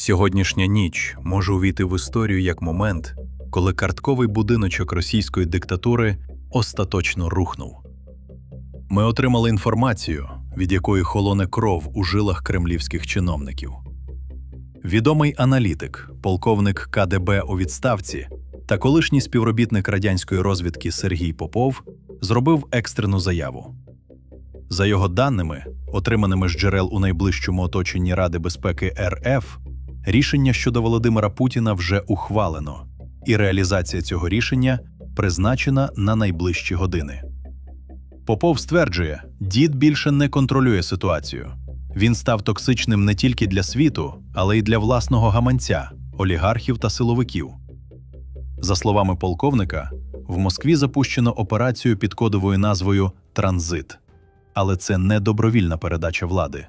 Сьогоднішня ніч може увійти в історію як момент, коли картковий будиночок російської диктатури остаточно рухнув. Ми отримали інформацію, від якої холоне кров у жилах кремлівських чиновників. Відомий аналітик, полковник КДБ у відставці та колишній співробітник радянської розвідки Сергій Попов зробив екстрену заяву. За його даними, отриманими з джерел у найближчому оточенні Ради безпеки РФ, рішення щодо Володимира Путіна вже ухвалено, і реалізація цього рішення призначена на найближчі години. Попов стверджує, дід більше не контролює ситуацію. Він став токсичним не тільки для світу, але й для власного гаманця, олігархів та силовиків. За словами полковника, в Москві запущено операцію під кодовою назвою Транзит. Але це не добровільна передача влади,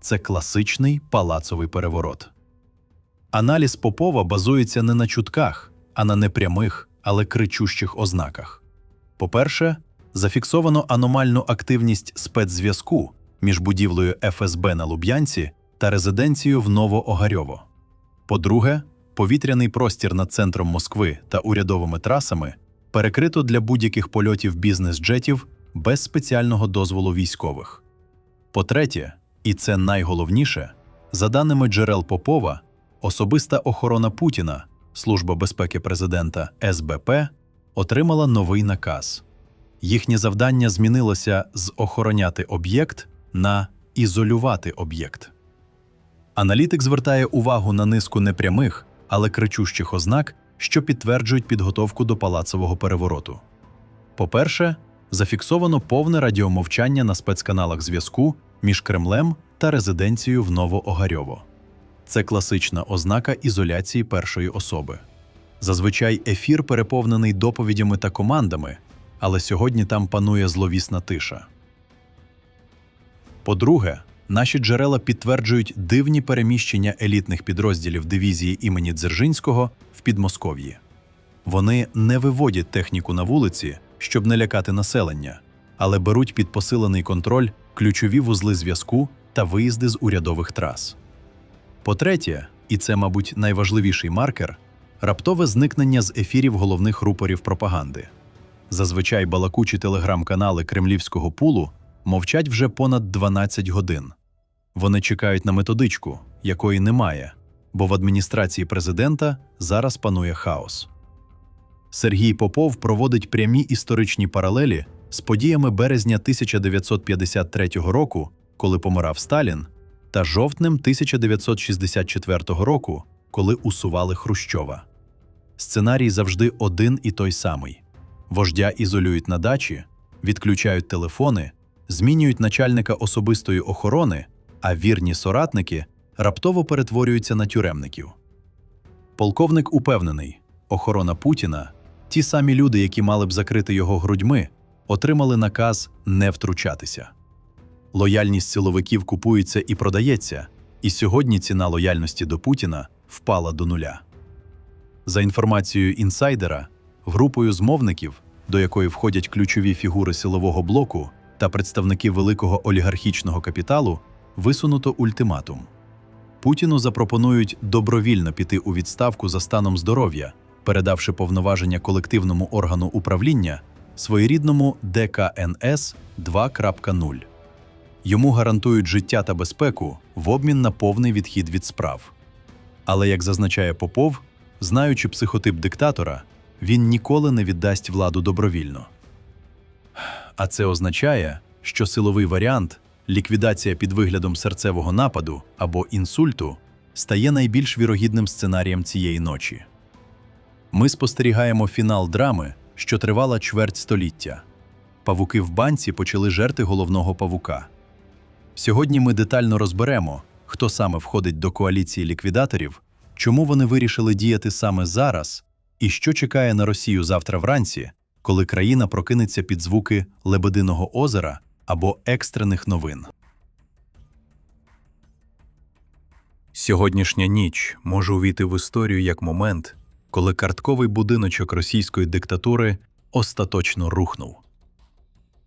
це класичний палацовий переворот. Аналіз Попова базується не на чутках, а на непрямих, але кричущих ознаках. По-перше, зафіксовано аномальну активність спецзв'язку між будівлею ФСБ на Луб'янці та резиденцією в Новоогарьово. По-друге, повітряний простір над центром Москви та урядовими трасами перекрито для будь-яких польотів бізнес-джетів без спеціального дозволу військових. По-третє, і це найголовніше, за даними джерел Попова, особиста охорона Путіна, Служба безпеки президента СБП, отримала новий наказ. Їхнє завдання змінилося з охороняти об'єкт на ізолювати об'єкт. Аналітик звертає увагу на низку непрямих, але кричущих ознак, що підтверджують підготовку до палацового перевороту. По-перше, зафіксовано повне радіомовчання на спецканалах зв'язку між Кремлем та резиденцією в Новоогарьово. Це класична ознака ізоляції першої особи. Зазвичай ефір переповнений доповідями та командами, але сьогодні там панує зловісна тиша. По-друге, наші джерела підтверджують дивні переміщення елітних підрозділів дивізії імені Дзержинського в Підмосков'ї. Вони не виводять техніку на вулиці, щоб не лякати населення, але беруть під посилений контроль ключові вузли зв'язку та виїзди з урядових трас. По-третє, і це, мабуть, найважливіший маркер раптове зникнення з ефірів головних рупорів пропаганди. Зазвичай балакучі телеграм-канали кремлівського пулу мовчать вже понад 12 годин. Вони чекають на методичку, якої немає, бо в адміністрації президента зараз панує хаос. Сергій Попов проводить прямі історичні паралелі з подіями березня 1953 року, коли помирав Сталін, та жовтнем 1964 року, коли усували Хрущова. Сценарій завжди один і той самий: вождя ізолюють на дачі, відключають телефони, змінюють начальника особистої охорони, а вірні соратники раптово перетворюються на тюремників. Полковник упевнений, охорона Путіна, ті самі люди, які мали б закрити його грудьми, отримали наказ не втручатися. Лояльність силовиків купується і продається, і сьогодні ціна лояльності до Путіна впала до нуля. За інформацією інсайдера, групою змовників, до якої входять ключові фігури силового блоку та представники великого олігархічного капіталу, висунуто ультиматум. Путіну запропонують добровільно піти у відставку за станом здоров'я, передавши повноваження колективному органу управління своєрідному ДКНС 2.0. Йому гарантують життя та безпеку в обмін на повний відхід від справ. Але, як зазначає Попов, знаючи психотип диктатора, він ніколи не віддасть владу добровільно. А це означає, що силовий варіант ліквідація під виглядом серцевого нападу або інсульту стає найбільш вірогідним сценарієм цієї ночі. Ми спостерігаємо фінал драми, що тривала чверть століття. Павуки в банці почали жерти головного павука. Сьогодні ми детально розберемо, хто саме входить до коаліції ліквідаторів, чому вони вирішили діяти саме зараз, і що чекає на Росію завтра вранці, коли країна прокинеться під звуки Лебединого озера або екстрених новин. Сьогоднішня ніч може увійти в історію як момент, коли картковий будиночок російської диктатури остаточно рухнув.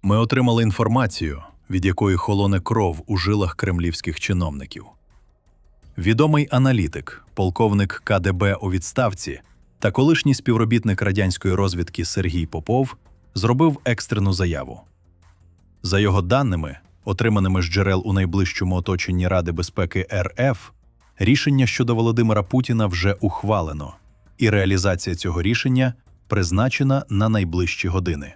Ми отримали інформацію, від якої холоне кров у жилах кремлівських чиновників. відомий аналітик, полковник КДБ у відставці та колишній співробітник радянської розвідки Сергій Попов зробив екстрену заяву. За його даними, отриманими з джерел у найближчому оточенні Ради безпеки РФ, рішення щодо Володимира Путіна вже ухвалено, і реалізація цього рішення призначена на найближчі години.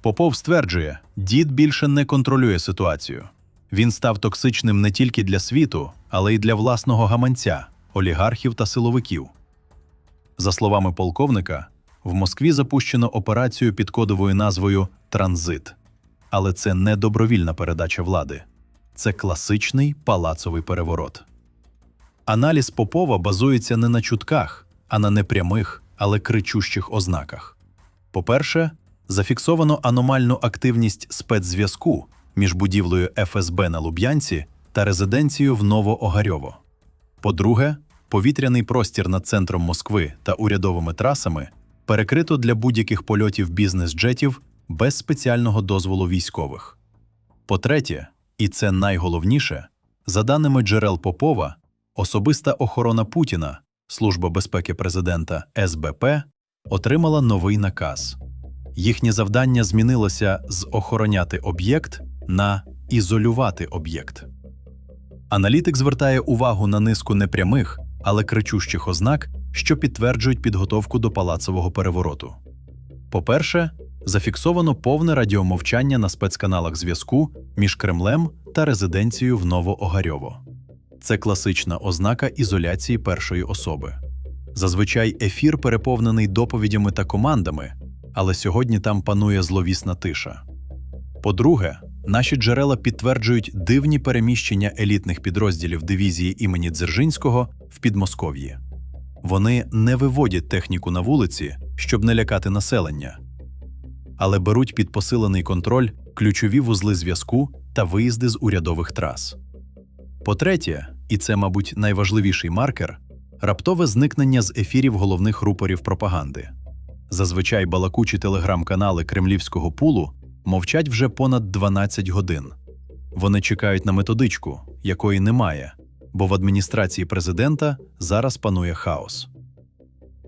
Попов стверджує, дід більше не контролює ситуацію. Він став токсичним не тільки для світу, але й для власного гаманця, олігархів та силовиків. За словами полковника, в Москві запущено операцію під кодовою назвою Транзит. Але це не добровільна передача влади, це класичний палацовий переворот. Аналіз Попова базується не на чутках, а на непрямих, але кричущих ознаках. По-перше, зафіксовано аномальну активність спецзв'язку між будівлею ФСБ на Луб'янці та резиденцією в Новоогарьово. По-друге, повітряний простір над центром Москви та урядовими трасами перекрито для будь-яких польотів бізнес-джетів без спеціального дозволу військових. По-третє, і це найголовніше, за даними джерел Попова, особиста охорона Путіна, Служба безпеки президента СБП, отримала новий наказ. Їхнє завдання змінилося з охороняти об'єкт на ізолювати об'єкт. Аналітик звертає увагу на низку непрямих, але кричущих ознак, що підтверджують підготовку до палацового перевороту. По-перше, зафіксовано повне радіомовчання на спецканалах зв'язку між Кремлем та резиденцією в Новоогарьово. Це класична ознака ізоляції першої особи. Зазвичай ефір переповнений доповідями та командами, але сьогодні там панує зловісна тиша. По-друге, наші джерела підтверджують дивні переміщення елітних підрозділів дивізії імені Дзержинського в Підмосков'ї. Вони не виводять техніку на вулиці, щоб не лякати населення, але беруть під посилений контроль ключові вузли зв'язку та виїзди з урядових трас. По-третє, і це, мабуть, найважливіший маркер раптове зникнення з ефірів головних рупорів пропаганди. Зазвичай балакучі телеграм-канали кремлівського пулу мовчать вже понад 12 годин. Вони чекають на методичку, якої немає, бо в адміністрації президента зараз панує хаос.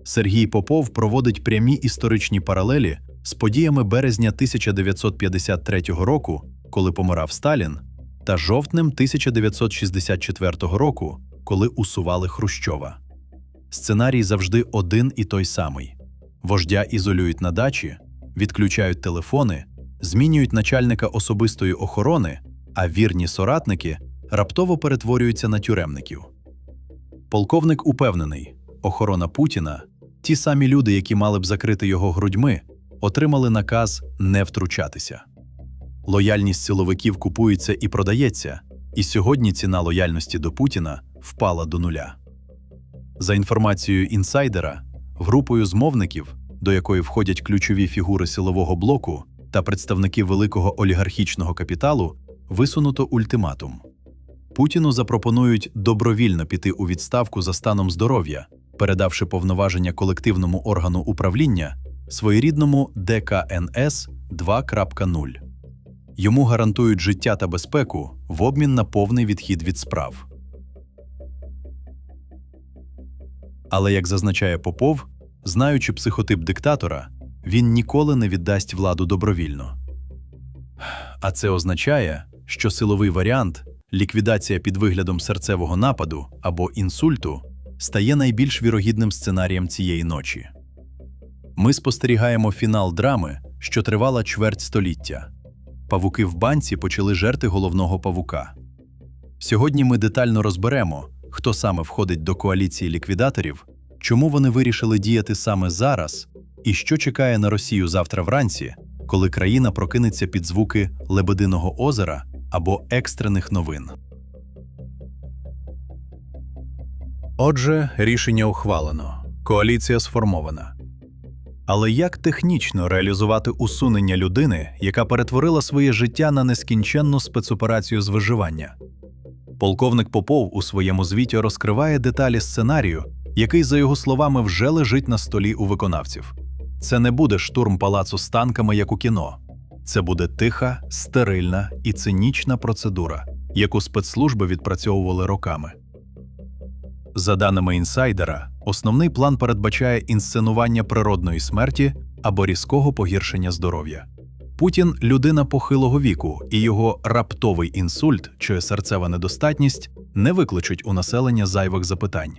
Сергій Попов проводить прямі історичні паралелі з подіями березня 1953 року, коли помирав Сталін, та жовтнем 1964 року, коли усували Хрущова. Сценарій завжди один і той самий: вождя ізолюють на дачі, відключають телефони, змінюють начальника особистої охорони, а вірні соратники раптово перетворюються на тюремників. Полковник упевнений, охорона Путіна, ті самі люди, які мали б закрити його грудьми, отримали наказ не втручатися. Лояльність силовиків купується і продається, і сьогодні ціна лояльності до Путіна впала до нуля. За інформацією інсайдера, групою змовників, до якої входять ключові фігури силового блоку та представники великого олігархічного капіталу, висунуто ультиматум. Путіну запропонують добровільно піти у відставку за станом здоров'я, передавши повноваження колективному органу управління своєрідному ДКНС 2.0. Йому гарантують життя та безпеку в обмін на повний відхід від справ. Але як зазначає Попов, знаючи психотип диктатора, він ніколи не віддасть владу добровільно. А це означає, що силовий варіант ліквідація під виглядом серцевого нападу або інсульту стає найбільш вірогідним сценарієм цієї ночі. Ми спостерігаємо фінал драми, що тривала чверть століття. Павуки в банці почали жерти головного павука. Сьогодні ми детально розберемо, хто саме входить до коаліції ліквідаторів, чому вони вирішили діяти саме зараз, і що чекає на Росію завтра вранці, коли країна прокинеться під звуки Лебединого озера або екстрених новин. Отже, рішення ухвалено, коаліція сформована. Але як технічно реалізувати усунення людини, яка перетворила своє життя на нескінченну спецоперацію з виживання? Полковник Попов у своєму звіті розкриває деталі сценарію, який, за його словами, вже лежить на столі у виконавців. Це не буде штурм палацу з танками, як у кіно. Це буде тиха, стерильна і цинічна процедура, яку спецслужби відпрацьовували роками. За даними інсайдера, основний план передбачає інсценування природної смерті або різкого погіршення здоров'я. Путін людина похилого віку, і його раптовий інсульт чи серцева недостатність не викличуть у населення зайвих запитань.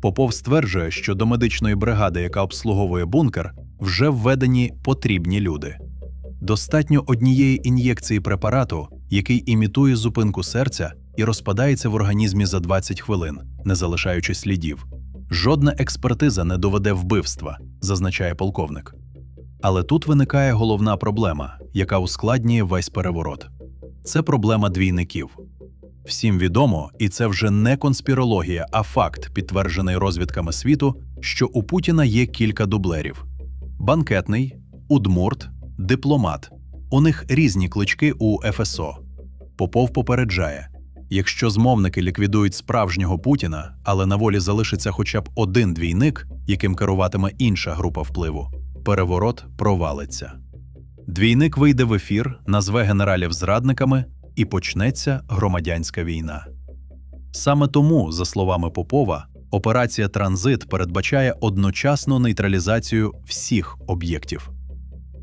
Попов стверджує, що до медичної бригади, яка обслуговує бункер, вже введені потрібні люди. Достатньо однієї ін'єкції препарату, який імітує зупинку серця і розпадається в організмі за 20 хвилин, не залишаючи слідів. Жодна експертиза не доведе вбивства, зазначає полковник. Але тут виникає головна проблема, яка ускладнює весь переворот. Це проблема двійників. Всім відомо, і це вже не конспірологія, а факт, підтверджений розвідками світу, що у Путіна є кілька дублерів: банкетний, удмурт, дипломат. У них різні клички у ФСО. Попов попереджає: якщо змовники ліквідують справжнього Путіна, але на волі залишиться хоча б один двійник, яким керуватиме інша група впливу, переворот провалиться. Двійник вийде в ефір, назве генералів зрадниками, і почнеться громадянська війна. Саме тому, за словами Попова, операція Транзит передбачає одночасну нейтралізацію всіх об'єктів.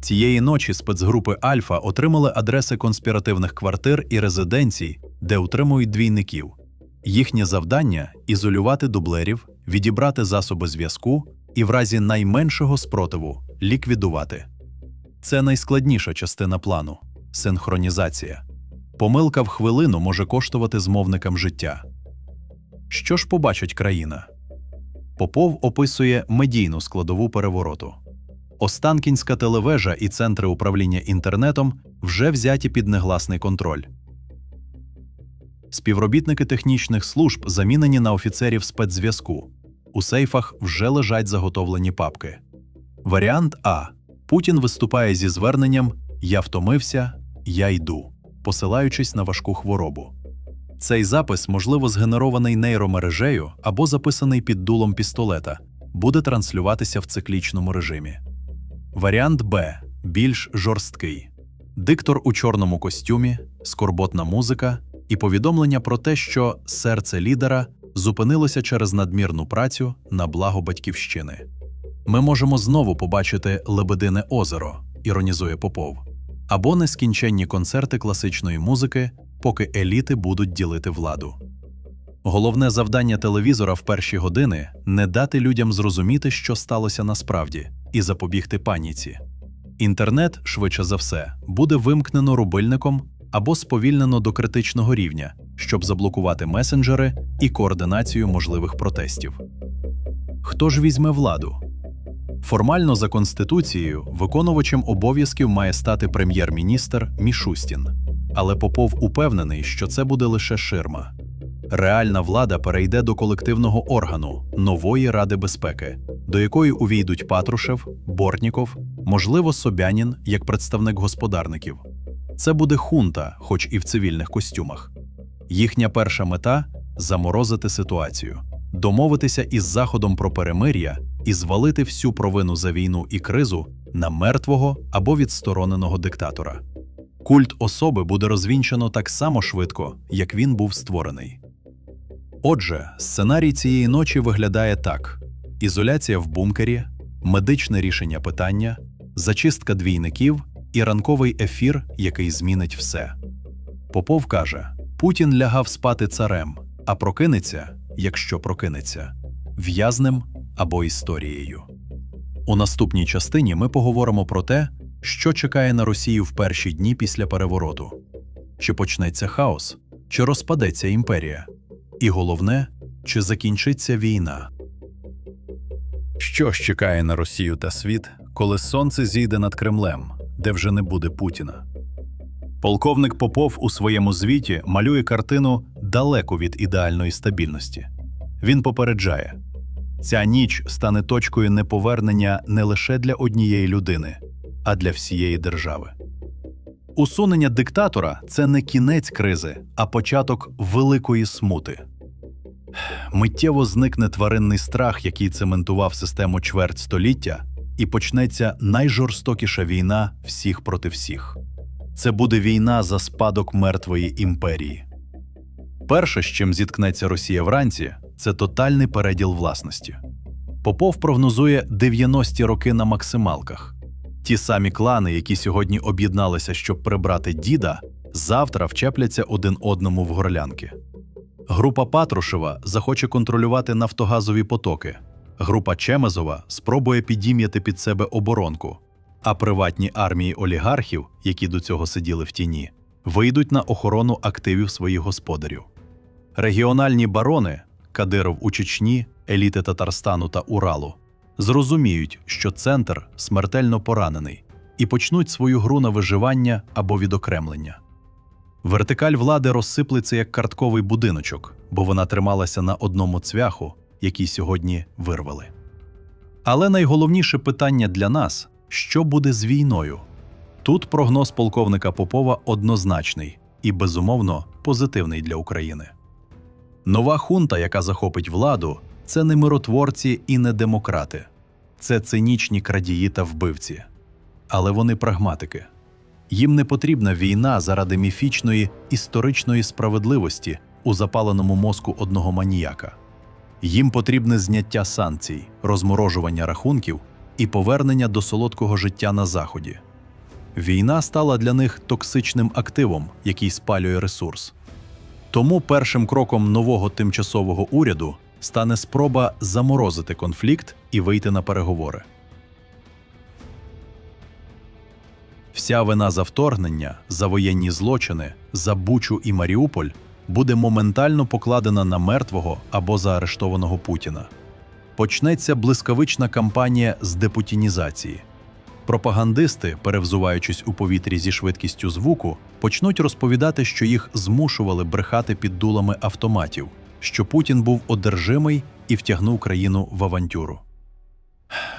Цієї ночі спецгрупи Альфа отримали адреси конспіративних квартир і резиденцій, де утримують двійників. Їхнє завдання ізолювати дублерів, відібрати засоби зв'язку і в разі найменшого спротиву ліквідувати. Це найскладніша частина плану синхронізація. Помилка в хвилину може коштувати змовникам життя. Що ж побачить країна? Попов описує медійну складову перевороту. Останкінська телевежа і центри управління інтернетом вже взяті під негласний контроль. Співробітники технічних служб замінені на офіцерів спецзв'язку. У сейфах вже лежать заготовлені папки. Варіант А. Путін виступає зі зверненням Я втомився, я йду, посилаючись на важку хворобу. Цей запис, можливо, згенерований нейромережею або записаний під дулом пістолета, буде транслюватися в циклічному режимі. Варіант Б більш жорсткий. Диктор у чорному костюмі, скорботна музика і повідомлення про те, що серце лідера зупинилося через надмірну працю на благо батьківщини. Ми можемо знову побачити Лебедине озеро, іронізує Попов, або нескінченні концерти класичної музики, поки еліти будуть ділити владу. Головне завдання телевізора в перші години не дати людям зрозуміти, що сталося насправді, і запобігти паніці. Інтернет, швидше за все, буде вимкнено рубильником або сповільнено до критичного рівня, щоб заблокувати месенджери і координацію можливих протестів. Хто ж візьме владу? Формально за конституцією виконувачем обов'язків має стати прем'єр-міністр Мішустін, але Попов упевнений, що це буде лише ширма. Реальна влада перейде до колективного органу нової Ради безпеки, до якої увійдуть Патрушев, Бортніков, можливо, Собянін як представник господарників. Це буде хунта, хоч і в цивільних костюмах. Їхня перша мета заморозити ситуацію, домовитися із Заходом про перемир'я і звалити всю провину за війну і кризу на мертвого або відстороненого диктатора. Культ особи буде розвінчано так само швидко, як він був створений. Отже, сценарій цієї ночі виглядає так: ізоляція в бункері, медичне рішення питання, зачистка двійників і ранковий ефір, який змінить все. Попов каже: Путін лягав спати царем, а прокинеться, якщо прокинеться, в'язнем або історією. У наступній частині ми поговоримо про те, що чекає на Росію в перші дні після перевороту: чи почнеться хаос, чи розпадеться імперія, і головне, чи закінчиться війна. Що ж чекає на Росію та світ, коли сонце зійде над Кремлем, де вже не буде Путіна? Полковник Попов у своєму звіті малює картину далеко від ідеальної стабільності. Він попереджає: ця ніч стане точкою неповернення не лише для однієї людини, а для всієї держави. Усунення диктатора це не кінець кризи, а початок великої смути. Миттєво зникне тваринний страх, який цементував систему чверть століття, і почнеться найжорстокіша війна всіх проти всіх. Це буде війна за спадок мертвої імперії. Перше, з чим зіткнеться Росія вранці, це тотальний переділ власності. Попов прогнозує 90-ті роки на максималках. Ті самі клани, які сьогодні об'єдналися, щоб прибрати діда, завтра вчепляться один одному в горлянки. Група Патрушева захоче контролювати нафтогазові потоки. Група Чемезова спробує підім'яти під себе оборонку. А приватні армії олігархів, які до цього сиділи в тіні, вийдуть на охорону активів своїх господарів. Регіональні барони Кадиров у Чечні, еліти Татарстану та Уралу зрозуміють, що центр смертельно поранений, і почнуть свою гру на виживання або відокремлення. Вертикаль влади розсиплеться як картковий будиночок, бо вона трималася на одному цвяху, який сьогодні вирвали. Але найголовніше питання для нас що буде з війною? Тут прогноз полковника Попова однозначний і, безумовно, позитивний для України. Нова хунта, яка захопить владу, це не миротворці і не демократи, це цинічні крадії та вбивці. Але вони прагматики. Їм не потрібна війна заради міфічної історичної справедливості у запаленому мозку одного маніяка. Їм потрібне зняття санкцій, розморожування рахунків і повернення до солодкого життя на Заході. Війна стала для них токсичним активом, який спалює ресурс. Тому першим кроком нового тимчасового уряду стане спроба заморозити конфлікт і вийти на переговори. Вся вина за вторгнення, за воєнні злочини, за Бучу і Маріуполь буде моментально покладена на мертвого або заарештованого Путіна. Почнеться блискавична кампанія з депутінізації. Пропагандисти, перевзуваючись у повітрі зі швидкістю звуку, почнуть розповідати, що їх змушували брехати під дулами автоматів, що Путін був одержимий і втягнув країну в авантюру.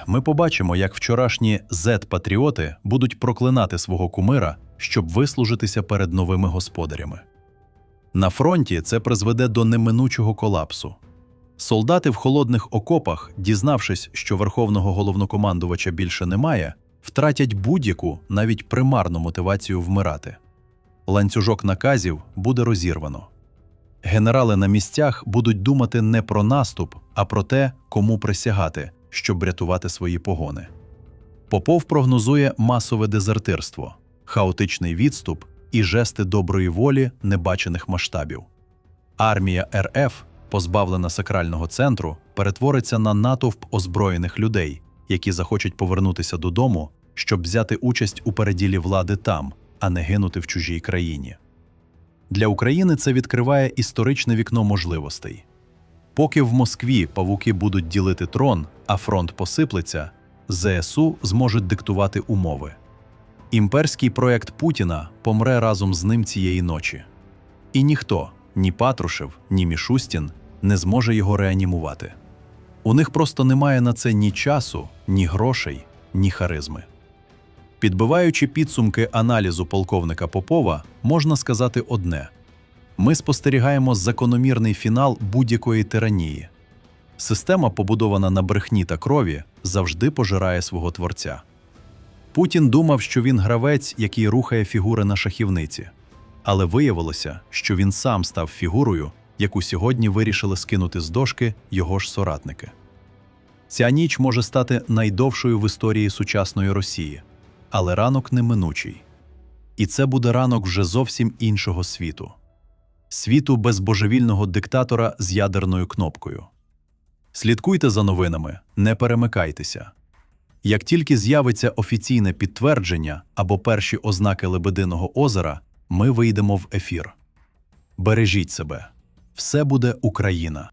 Ми побачимо, як вчорашні зет-патріоти будуть проклинати свого кумира, щоб вислужитися перед новими господарями. На фронті це призведе до неминучого колапсу. Солдати в холодних окопах, дізнавшись, що верховного головнокомандувача більше немає, втратять будь-яку, навіть примарну мотивацію вмирати. Ланцюжок наказів буде розірвано. Генерали на місцях будуть думати не про наступ, а про те, кому присягати, щоб рятувати свої погони. Попов прогнозує масове дезертирство, хаотичний відступ і жести доброї волі небачених масштабів. Армія РФ, позбавлена сакрального центру, перетвориться на натовп озброєних людей, які захочуть повернутися додому, щоб взяти участь у переділі влади там, а не гинути в чужій країні. Для України це відкриває історичне вікно можливостей. Поки в Москві павуки будуть ділити трон, а фронт посиплеться, ЗСУ зможуть диктувати умови. Імперський проект Путіна помре разом з ним цієї ночі. І ніхто, ні Патрушев, ні Мішустін, не зможе його реанімувати. У них просто немає на це ні часу, ні грошей, ні харизми. Підбиваючи підсумки аналізу полковника Попова, можна сказати одне: ми спостерігаємо закономірний фінал будь-якої тиранії. Система, побудована на брехні та крові, завжди пожирає свого творця. Путін думав, що він гравець, який рухає фігури на шахівниці, але виявилося, що він сам став фігурою, яку сьогодні вирішили скинути з дошки його ж соратники. Ця ніч може стати найдовшою в історії сучасної Росії, але ранок неминучий. І це буде ранок вже зовсім іншого світу світу без божевільного диктатора з ядерною кнопкою. Слідкуйте за новинами, не перемикайтеся. Як тільки з'явиться офіційне підтвердження або перші ознаки Лебединого озера, ми вийдемо в ефір. Бережіть себе, все буде Україна.